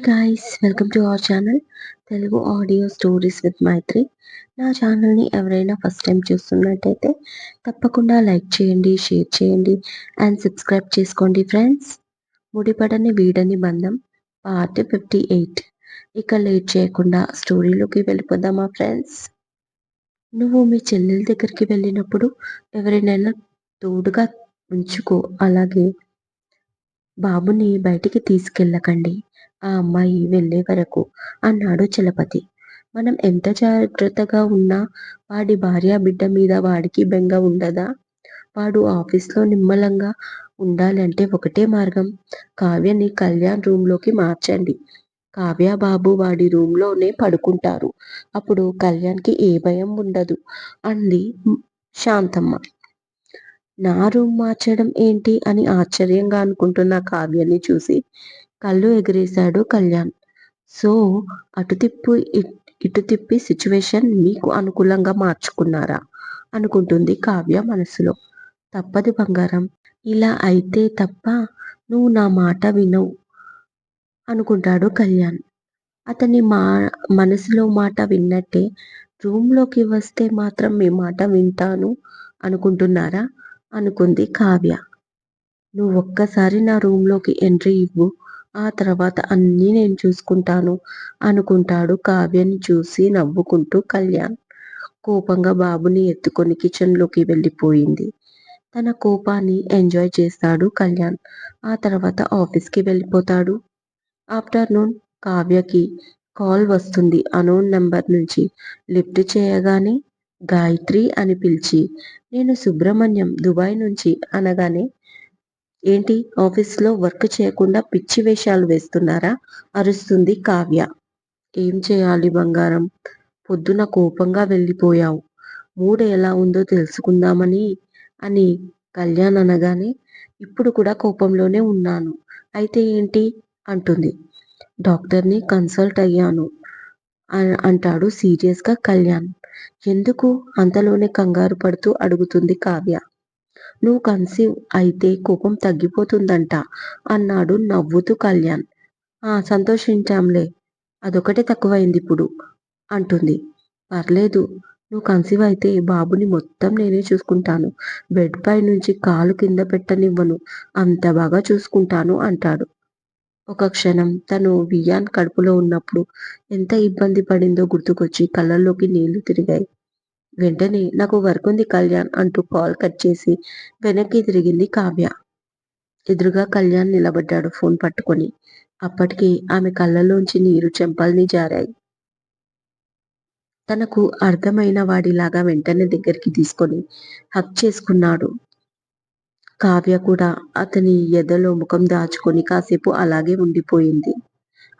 Guys welcome to our channel Telugu audio stories with Maithri నా ఛానల్ని ఎవరైనా first time చూస్తున్నట్టయితే తప్పకుండా లైక్ చేయండి షేర్ చేయండి అండ్ సబ్స్క్రైబ్ చేసుకోండి ఫ్రెండ్స్ ముడిపడని వీడని బంధం పార్ట్ ఫిఫ్టీ ఎయిట్ ఇక లేట్ చేయకుండా స్టోరీలోకి వెళ్ళిపోదామా ఫ్రెండ్స్ నువ్వు మీ చెల్లెల దగ్గరికి వెళ్ళినప్పుడు ఎవరినైనా తోడుగా ఉంచుకో అలాగే బాబుని బయటికి తీసుకెళ్ళకండి. ఆ అమ్మాయి వెళ్ళే వరకు అన్నాడు చలపతి. మనం ఎంత జాగ్రత్తగా ఉన్నా వాడి భార్య బిడ్డ మీద వాడికి బెంగ ఉండదా? వాడు ఆఫీస్లో నిమ్మలంగా ఉండాలంటే ఒకటే మార్గం. కావ్యని కళ్యాణ్ రూమ్లోకి మార్చండి. కావ్య బాబు వాడి రూమ్లోనే పడుకుంటారు. అప్పుడు కళ్యాణ్కి ఏ భయం ఉండదు అంది శాంతమ్మ. నా రూమ్ మార్చడం ఏంటి అని ఆశ్చర్యంగా అనుకుంటున్న కావ్యని చూసి కళ్ళు ఎగిరేశాడు కళ్యాణ్. సో అటు తిప్పు ఇటు తిప్పి సిచ్యువేషన్ మీకు అనుకూలంగా మార్చుకున్నారా? అనుకుంటుంది కావ్య మనసులో. తప్పదు బంగారం. ఇలా అయితే తప్ప నువ్వు నా మాట వినవు అనుకుంటాడు కళ్యాణ్. అతని మా మనసులో మాట విన్నట్టే రూమ్లోకి వస్తే మాత్రం మీ మాట వింటాను అనుకుంటున్నారా? అనుకుంది కావ్య. నువ్వు ఒక్కసారి నా రూమ్లోకి ఎంట్రీ ఇవ్వు. ఆ తర్వాత అన్నీ నేను చూసుకుంటాను అనుకుంటాడు కావ్యని చూసి నవ్వుకుంటూ కళ్యాణ్. కోపంగా బాబుని ఎత్తుకొని కిచెన్లోకి వెళ్ళిపోయింది. తన కోపాన్ని ఎంజాయ్ చేస్తాడు కళ్యాణ్. ఆ తర్వాత ఆఫీస్కి వెళ్ళిపోతాడు. ఆఫ్టర్నూన్ కావ్యకి కాల్ వస్తుంది అనోన్ నెంబర్ నుంచి. లిఫ్ట్ చేయగానే గాయత్రి అని పిలిచి నేను సుబ్రహ్మణ్యం దుబాయ్ నుంచి అనగానే ఏంటి? ఆఫీస్లో వర్క్ చేయకుండా పిచ్చి వేషాలు వేస్తున్నారా? అరుస్తుంది కావ్య. ఏం చేయాలి బంగారం? పొద్దున కోపంగా వెళ్ళిపోయావు. మూడు ఎలా ఉందో తెలుసుకుందామని? అని కళ్యాణ్ అనగానే ఇప్పుడు కూడా కోపంలోనే ఉన్నాను. అయితే ఏంటి? అంటుంది. డాక్టర్ని కన్సల్ట్ అయ్యాను అంటాడు సీరియస్గా కళ్యాణ్. ఎందుకు? అంతలోనే కంగారు పడుతూ అడుగుతుంది కావ్య. నువ్వు కన్సీవ్ అయితే కోపం తగ్గిపోతుందంట అన్నాడు నవ్వుతూ కళ్యాణ్. ఆ సంతోషించాంలే. అదొకటే తక్కువైంది ఇప్పుడు అంటుంది. పర్లేదు నువ్వు కన్సీవ్ అయితే బాబుని మొత్తం నేనే చూసుకుంటాను. బెడ్ పై నుంచి కాలు కింద పెట్టనివ్వను. అంత బాగా చూసుకుంటాను అంటాడు. ఒక క్షణం తను వియాన్ కడుపులో ఉన్నప్పుడు ఎంత ఇబ్బంది పడిందో గుర్తుకొచ్చి కళ్ళల్లోకి నీళ్ళు తిరిగాయి. వెంటనే నాకు వర్క్ ఉంది కళ్యాణ్ అంటూ కాల్ కట్ చేసి వెనక్కి తిరిగింది కావ్య. ఎదురుగా కళ్యాణ్ నిలబడ్డాడు ఫోన్ పట్టుకొని. అప్పటికి ఆమె కళ్ళలోంచి నీరు చెంపల్ని జారాయి. తనకు అర్థమైన వాడిలాగా వెంటనే దగ్గరికి తీసుకొని హక్ చేసుకున్నాడు. కావ్య కూడా అతని ఎదలో ముఖం దాచుకొని కాసేపు అలాగే ఉండిపోయింది.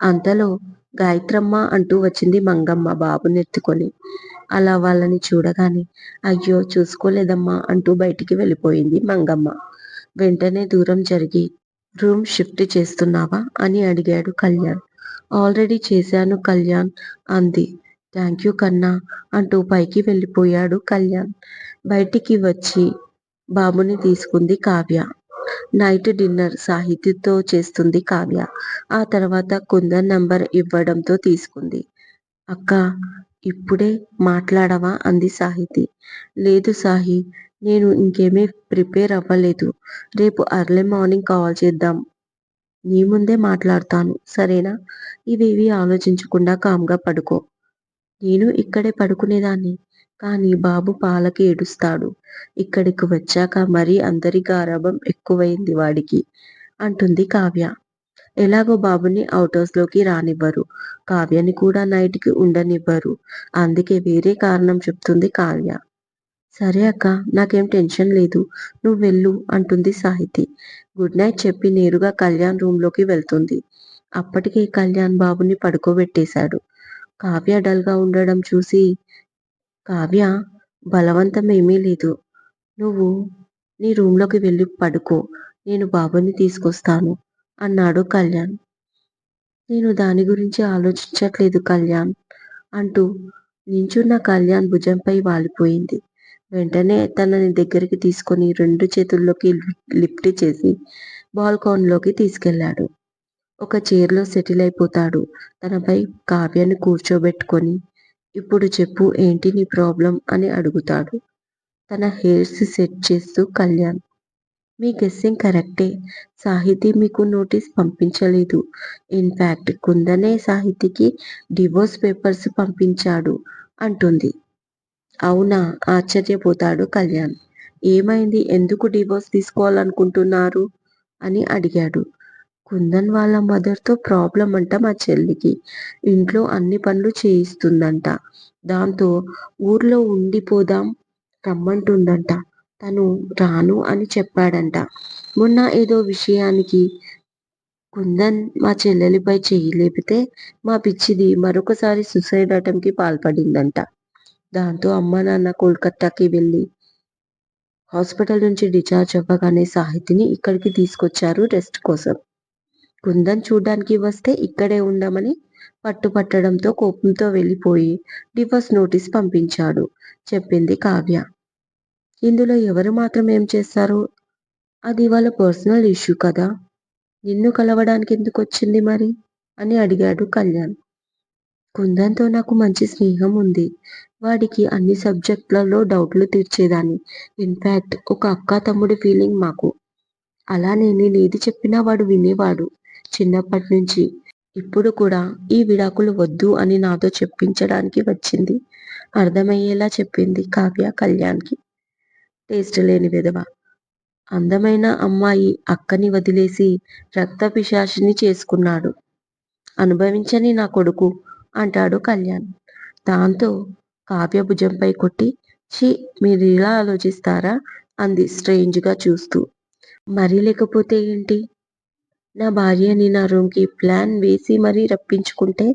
అంతలో గాయత్రమ్మ అంటూ వచ్చింది మంగమ్మ బాబునెత్తుకొని అలా వాళ్ళని చూడగానే అయ్యో చూసుకోలేదమ్మా అంటూ బయటికి వెళ్ళిపోయింది మంగమ్మ. వెంటనే దూరం జరిగి రూమ్ షిఫ్ట్ చేస్తున్నావా అని అడిగాడు కళ్యాణ్. ఆల్రెడీ చేశాను కళ్యాణ్ అంది. థ్యాంక్ యూ కన్నా అంటూ పైకి వెళ్ళిపోయాడు కళ్యాణ్. బయటికి వచ్చి బాబుని తీసుకుంది కావ్య. నైట్ డిన్నర్ సాహితితో చేస్తుంది కావ్య. ఆ తర్వాత కుందన్ నంబర్ ఇవ్వడంతో తీసుకుంది. అక్క ఇప్పుడే మాట్లాడవా? అంది సాహితి. లేదు సాహి నేను ఇంకేమీ ప్రిపేర్ అవ్వలేదు. రేపు అర్లీ మార్నింగ్ కాల్ చేద్దాం. నీ ముందే మాట్లాడతాను. సరేనా? ఇవేవి ఆలోచించకుండా కామ్గా పడుకో. నేను ఇక్కడే పడుకునేదాన్ని. కానీ బాబు పాలకి ఏడుస్తాడు. ఇక్కడికి వచ్చాక మరీ అందరి గారాభం ఎక్కువైంది వాడికి అంటుంది కావ్య. ఎలాగో బాబుని అవుట్లోకి రానివ్వరు. కావ్యని కూడా నైట్కి ఉండనివ్వరు. అందుకే వేరే కారణం చెప్తుంది కావ్య. సరే అక్క నాకేం టెన్షన్ లేదు. నువ్వు వెళ్ళు అంటుంది సాహితి. గుడ్ నైట్ చెప్పి నేరుగా కళ్యాణ్ రూమ్లోకి వెళ్తుంది. అప్పటికే కళ్యాణ్ బాబుని పడుకోబెట్టేశాడు. కావ్య డల్గా ఉండడం చూసి కావ్య బలవంతం ఏమీ లేదు. నువ్వు నీ రూమ్లోకి వెళ్ళి పడుకో. నేను బాబుని తీసుకొస్తాను అన్నాడు కళ్యాణ్. నేను దాని గురించి ఆలోచించట్లేదు కళ్యాణ్ అంటూ నించున్న కళ్యాణ్ భుజంపై వాలిపోయింది. వెంటనే తనని దగ్గరికి తీసుకొని రెండు చేతుల్లోకి లిఫ్ట్ చేసి బాల్కాన్లోకి తీసుకెళ్ళాడు ఒక చైర్లో సెటిల్ అయిపోతాడు. తనపై కావ్యాన్ని కూర్చోబెట్టుకొని ఇప్పుడు చెప్పు ఏంటి నీ ప్రాబ్లం అని అడుగుతాడు. తన హెయిర్స్ సెట్ చేస్తూ కళ్యాణ్. మీ గెస్సింగ్ కరెక్టే. సాహితి మీకు నోటీస్ పంపించలేదు. ఇన్ఫ్యాక్ట్ కుందనే సాహితికి డివోర్స్ పేపర్స్ పంపించాడు అంటుంది. అవునా? ఆశ్చర్యపోతాడు కళ్యాణ్. ఏమైంది? ఎందుకు డివోర్స్ తీసుకోవాలనుకుంటున్నారు? అని అడిగాడు. కుందన్ వాళ్ళ మదర్తో ప్రాబ్లం అంట మా చెల్లికి. ఇంట్లో అన్ని పనులు చేయిస్తుందంట. దాంతో ఊర్లో ఉండిపోదాం రమ్మంటుందంట. తను రాను అని చెప్పాడంట. మొన్న ఏదో విషయానికి కుందన్ మా చెల్లెలిపై చెయ్యి లేపితే మా పిచ్చిది మరొకసారి సుసైడ్ అటెంప్ట్కి పాల్పడిందంట. దాంతో అమ్మ నాన్న కోల్కత్తాకి వెళ్ళి హాస్పిటల్ నుంచి డిశ్చార్జ్ అవ్వగానే సాహితిని ఇక్కడికి తీసుకొచ్చారు రెస్ట్ కోసం. కుందన్ చూడ్డానికి వస్తే ఇక్కడే ఉండమని పట్టుపట్టడంతో కోపంతో వెళ్ళిపోయి డివోర్స్ నోటీస్ పంపించాడు చెప్పింది కావ్య. ఇందులో ఎవరు మాత్రం ఏం చేస్తారు? అది వాళ్ళ పర్సనల్ ఇష్యూ కదా. నిన్ను కలవడానికి ఎందుకు వచ్చింది మరి? అని అడిగాడు కళ్యాణ్. కుందన్తో నాకు మంచి స్నేహం ఉంది. వాడికి అన్ని సబ్జెక్టులలో డౌట్లు తీర్చేదాన్ని. ఇన్ఫ్యాక్ట్ ఒక అక్క తమ్ముడి ఫీలింగ్ మాకు. అలానే నేను ఏది చెప్పినా వాడు వినేవాడు. చిన్నప్పటి నుంచి ఇప్పుడు కూడా ఈ విడాకులు వద్దు అని నాతో చెప్పించడానికి వచ్చింది. అర్థమయ్యేలా చెప్పింది కావ్య కళ్యాణ్కి. టేస్ట్ లేని విధవ. అందమైన అమ్మాయి అక్కని వదిలేసి రక్త పిశాచిని చేసుకున్నాడు. అనుభవించని నా కొడుకు అంటాడు కళ్యాణ్. దాంతో కావ్య భుజంపై కొట్టి ఛీ మీరు ఇలా ఆలోచిస్తారా? అంది స్ట్రేంజ్గా చూస్తూ. మరీ లేకపోతే ఏంటి? నా భార్యని నా రూమ్కి ప్లాన్ వేసి మరీ రప్పించుకుంటే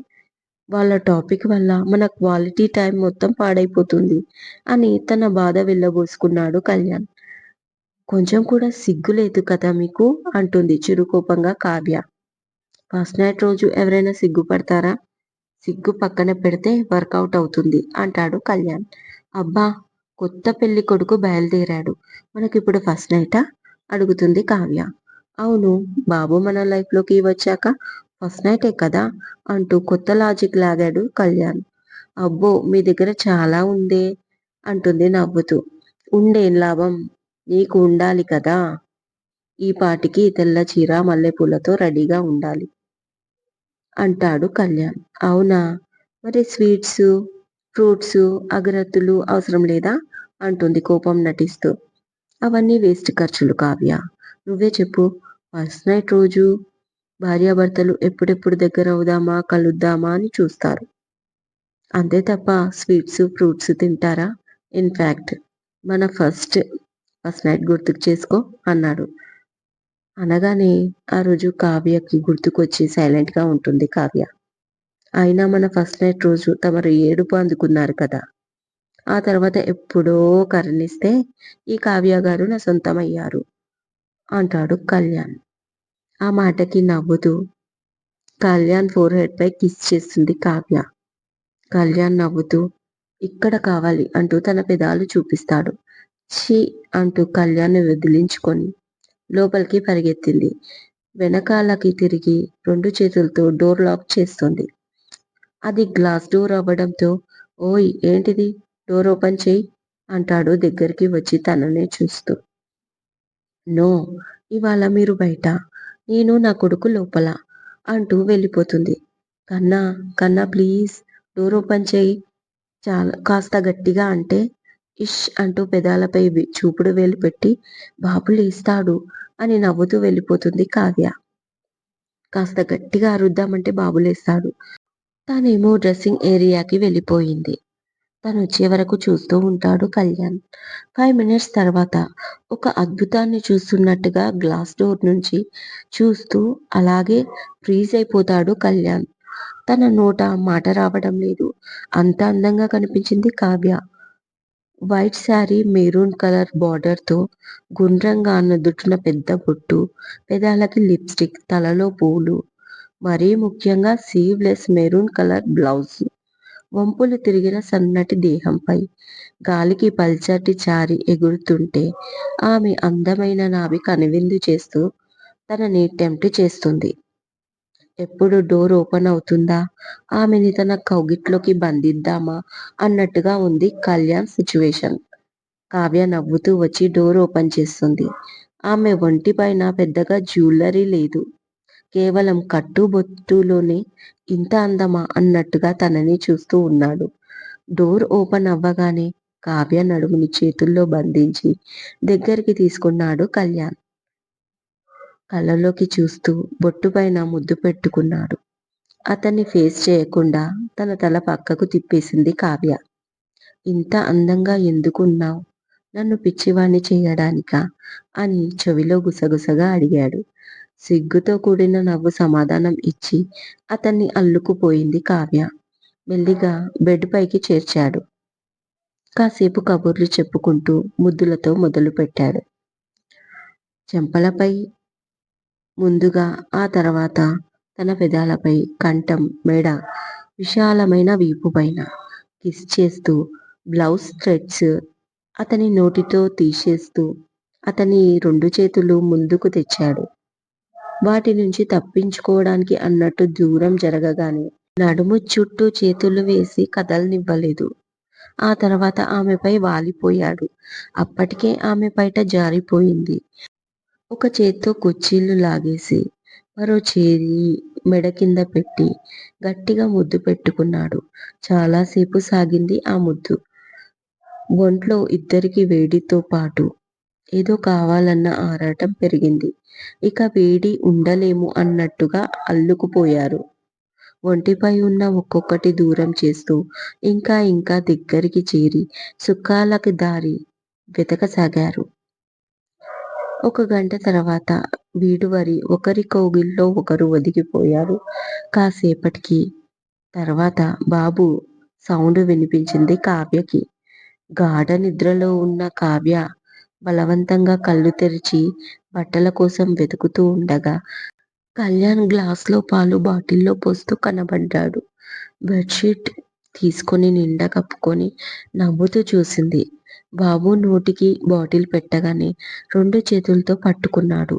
వాళ్ళ టాపిక్ వల్ల మన క్వాలిటీ టైం మొత్తం పాడైపోతుంది అని తన బాధ వెళ్ళబోసుకున్నాడు కళ్యాణ్. కొంచెం కూడా సిగ్గు లేదు కదా మీకు? అంటుంది చిరుకోపంగా కావ్య. ఫస్ట్ నైట్ రోజు ఎవరైనా సిగ్గుపడతారా సిగ్గు పక్కన పెడితే వర్కౌట్ అవుతుంది అంటాడు కళ్యాణ్. అబ్బా కొత్త పెళ్ళి కొడుకు బయలుదేరాడు. మనకిప్పుడు ఫస్ట్ నైటా? అడుగుతుంది కావ్య. అవును బాబు మన లైఫ్లోకి వచ్చాక ఫస్ట్ నైటే కదా అంటూ కొత్త లాజిక్ లాగాడు కళ్యాణ్. అబ్బో మీ దగ్గర చాలా ఉందే అంటుంది నవ్వుతూ. ఉండేం లాభం? నీకు ఉండాలి కదా? ఈ పాటికి తెల్ల చీర మల్లెపూలతో రెడీగా ఉండాలి అంటాడు కళ్యాణ్. అవునా? మరి స్వీట్స్ ఫ్రూట్స్ అగరత్తులు అవసరం లేదా? అంటుంది కోపం నటిస్తూ. అవన్నీ వేస్ట్ ఖర్చులు కావ్య. నువ్వే చెప్పు ఫస్ట్ నైట్ రోజు భార్యాభర్తలు ఎప్పుడెప్పుడు దగ్గర అవుదామా కలుద్దామా అని చూస్తారు. అంతే తప్ప స్వీట్స్ ఫ్రూట్స్ తింటారా? ఇన్ఫ్యాక్ట్ మన ఫస్ట్ ఫస్ట్ నైట్ గుర్తుకు చేసుకో అన్నాడు. అనగానే ఆ రోజు కావ్యకి గుర్తుకొచ్చి సైలెంట్గా ఉంటుంది కావ్య. అయినా మన ఫస్ట్ నైట్ రోజు తమరు ఏడుపు అందుకున్నారు కదా. ఆ తర్వాత ఎప్పుడో కరణిస్తే ఈ కావ్య గారు నా సొంతం అయ్యారు అంటాడు కళ్యాణ్. ఆ మాటకి నవ్వుతూ కళ్యాణ్ ఫోర్ హెడ్పై కిస్ చేస్తుంది కావ్య. కళ్యాణ్ నవ్వుతూ ఇక్కడ కావాలి అంటూ తన పెదాలు చూపిస్తాడు. ఛీ అంటూ కళ్యాణ్ వదిలించుకొని లోపలికి పరిగెత్తింది. వెనకాలకి తిరిగి రెండు చేతులతో డోర్ లాక్ చేస్తుంది. అది గ్లాస్ డోర్ అవ్వడంతో ఓయ్ ఏంటిది? డోర్ ఓపెన్ చేయి అంటాడు దగ్గరికి వచ్చి తననే చూస్తూ. నో ఇవాళ మీరు బయట. నేను నా కొడుకు లోపల అంటూ వెళ్ళిపోతుంది. కన్నా కన్నా ప్లీజ్ డోర్ ఓపెన్ చేయి. చాలా కాస్త గట్టిగా అంటే ఇష్ అంటూ పెదాలపై చూపుడు వేలు పెట్టి బాబు లేస్తాడు అని నవ్వుతూ వెళ్ళిపోతుంది కావ్య. కాస్త గట్టిగా అరుద్దామంటే బాబు లేస్తాడు. తానేమో డ్రెస్సింగ్ ఏరియాకి వెళ్ళిపోయింది. తను వచ్చే వరకు చూస్తూ ఉంటాడు కళ్యాణ్. ఫైవ్ మినిట్స్ తర్వాత ఒక అద్భుతాన్ని చూస్తున్నట్టుగా గ్లాస్ డోర్ నుంచి చూస్తూ అలాగే ఫ్రీజ్ అయిపోతాడు కళ్యాణ్. తన నోట మాట రావడం లేదు. అంత అందంగా కనిపించింది Kavya. White sari maroon colour బార్డర్తో గుండ్రంగా నుదుటిన పెద్ద బొట్టు పెదాలకి లిప్స్టిక్ తలలో పూలు మరీ ముఖ్యంగా సీవ్లెస్ మెరూన్ కలర్ బ్లౌజ్. వంపులు తిరిగిన సన్నటి దేహంపై గాలికి పల్చటి చారి ఎగురుతుంటే ఆమె అందమైన నాభి కనువిందు చేస్తూ తనని టెంప్ట్ చేస్తుంది. ఎప్పుడు డోర్ ఓపెన్ అవుతుందా? ఆమెని తన కౌగిట్లోకి బంధిద్దామా? అన్నట్టుగా ఉంది కళ్యాణ్ సిచ్యువేషన్. కావ్య నవ్వుతూ వచ్చి డోర్ ఓపెన్ చేస్తుంది. ఆమె ఒంటి పైన పెద్దగా జ్యువెలరీ లేదు. కేవలం కట్టుబొట్టులోనే ఇంత అందమా అన్నట్టుగా తనని చూస్తూ ఉన్నాడు. డోర్ ఓపెన్ అవ్వగానే కావ్య నడుముని చేతుల్లో బంధించి దగ్గరికి తీసుకున్నాడు కళ్యాణ్. కళ్ళలోకి చూస్తూ బొట్టు పైన ముద్దు పెట్టుకున్నాడు. అతన్ని ఫేస్ చేయకుండా తన తల పక్కకు తిప్పేసింది కావ్య. ఇంత అందంగా ఎందుకున్నావు? నన్ను పిచ్చివాణ్ణి చేయడానికా? అని చెవిలో గుసగుసగా అడిగాడు. సిగ్గుతో కూడిన నవ్వు సమాధానం ఇచ్చి అతన్ని అల్లుకుపోయింది కావ్య. మెల్లిగా బెడ్ పైకి చేర్చాడు. కాసేపు కబుర్లు చెప్పుకుంటూ ముద్దులతో మొదలుపెట్టాడు చెంపలపై ముందుగా ఆ తర్వాత తన పెదాలపై కంఠం మెడ విశాలమైన వీపు పైన కిస్ చేస్తూ బ్లౌజ్ స్ట్రెట్స్ అతని నోటితో తీసేస్తూ అతని రెండు చేతులు ముందుకు తెచ్చాడు. వాటి నుంచి తప్పించుకోవడానికి అన్నట్టు దూరం జరగగానే నడుము చుట్టూ చేతులు వేసి కదలనివ్వలేదు. ఆ తర్వాత ఆమెపై వాలిపోయాడు. అప్పటికే ఆమె బయట జారిపోయింది. ఒక చేత్తో కుర్చీలు లాగేసి మరో చేరి మెడ కింద పెట్టి గట్టిగా ముద్దు పెట్టుకున్నాడు. చాలాసేపు సాగింది ఆ ముద్దు. ఒంట్లో ఇద్దరికి వేడితో పాటు ఏదో కావాలన్న ఆరాటం పెరిగింది. ఇక వేడి ఉండలేము అన్నట్టుగా అల్లుకుపోయారు. ఒంటిపై ఉన్న ఒక్కొక్కటి దూరం చేస్తూ ఇంకా ఇంకా దగ్గరికి చేరి సుఖాలకి దారి వెతకసాగారు. ఒక గంట తర్వాత వీడువరి ఒకరి కౌగిల్లో ఒకరు ఒదిగిపోయారు. కాసేపటికి తర్వాత బాబు సౌండ్ వినిపించింది కావ్యకి. గాఢ నిద్రలో ఉన్న కావ్య బలవంతంగా కళ్ళు తెరిచి బట్టల కోసం వెతుకుతూ ఉండగా కళ్యాణ్ గ్లాస్లో పాలు బాటిల్లో పోస్తూ కనబడ్డాడు. బెడ్షీట్ తీసుకొని నిండా కప్పుకొని నవ్వుతూ చూసింది. బాబు నోటికి బాటిల్ పెట్టగానే రెండు చేతులతో పట్టుకున్నాడు.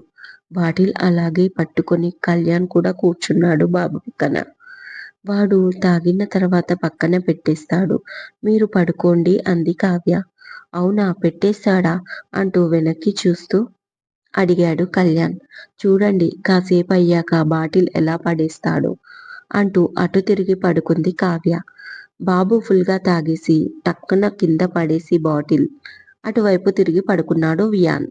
బాటిల్ అలాగే పట్టుకొని కళ్యాణ్ కూడా కూర్చున్నాడు బాబు పక్కన. వాడు తాగిన తర్వాత పక్కన పెట్టేస్తాడు. మీరు పడుకోండి అంది కావ్య. అవునా పెట్టేస్తాడా? అంటూ వెనక్కి చూస్తూ అడిగాడు కళ్యాణ్. చూడండి కాసేపు అయ్యాక బాటిల్ ఎలా పడేస్తాడు అంటూ అటు తిరిగి పడుకుంది కావ్య. బాబు ఫుల్గా తాగేసి టక్కున కింద పడేసి బాటిల్. అటువైపు తిరిగి పడుకున్నాడు వియాన్.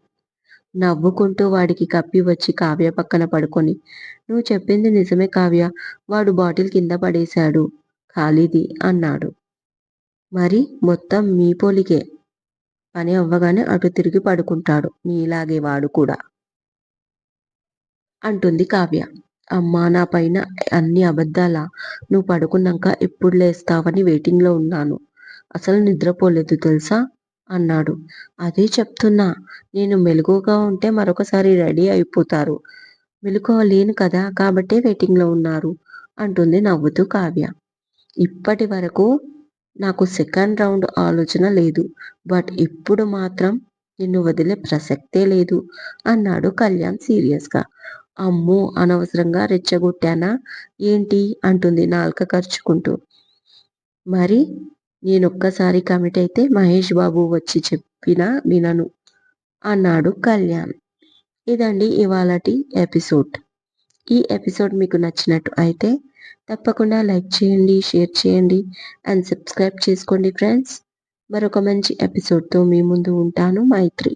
నవ్వుకుంటూ వాడికి కప్పి వచ్చి కావ్య పక్కన పడుకొని నువ్వు చెప్పింది నిజమే కావ్య. వాడు బాటిల్ కింద పడేశాడు. ఖాళీది అన్నాడు. మరి మొత్తం మీ పోలికే. పని అవ్వగానే అటు తిరిగి పడుకుంటాడు. నీలాగే వాడు కూడా. అంటుంది కావ్య. అమ్మా నా పైన అన్ని అబద్ధాలా? నువ్వు పడుకున్నాక ఎప్పుడు లేస్తావని వెయిటింగ్లో ఉన్నాను. అసలు నిద్రపోలేదు తెలుసా? అన్నాడు. అదే చెప్తున్నా. నేను మెలుగుగా ఉంటే మరొకసారి రెడీ అయిపోతారు. మెలుకోలేను లేను కదా కాబట్టే వెయిటింగ్లో ఉన్నారు. అంటుంది నవ్వుతూ కావ్య. ఇప్పటి వరకు నాకు సెకండ్ రౌండ్ ఆలోచన లేదు. బట్ ఇప్పుడు మాత్రం నిన్ను వదిలే ప్రసక్తే లేదు అన్నాడు కళ్యాణ్ సీరియస్గా. అమ్మో అనవసరంగా రెచ్చగొట్టానా? ఏంటి? అంటుంది నాల్క ఖర్చుకుంటూ మరి నేనొక్కసారి కమిట్ అయితే మహేష్ బాబు వచ్చి చెప్పినా వినను అన్నాడు కళ్యాణ్. ఇదండి ఇవాళటి ఎపిసోడ్ ఈ ఎపిసోడ్ మీకు నచ్చినట్టు అయితే తప్పకుండా లైక్ చేయండి షేర్ చేయండి అండ్ సబ్స్క్రైబ్ చేసుకోండి ఫ్రెండ్స్. మరొక మంచి ఎపిసోడ్తో మీ ముందు ఉంటాను. మైత్రి.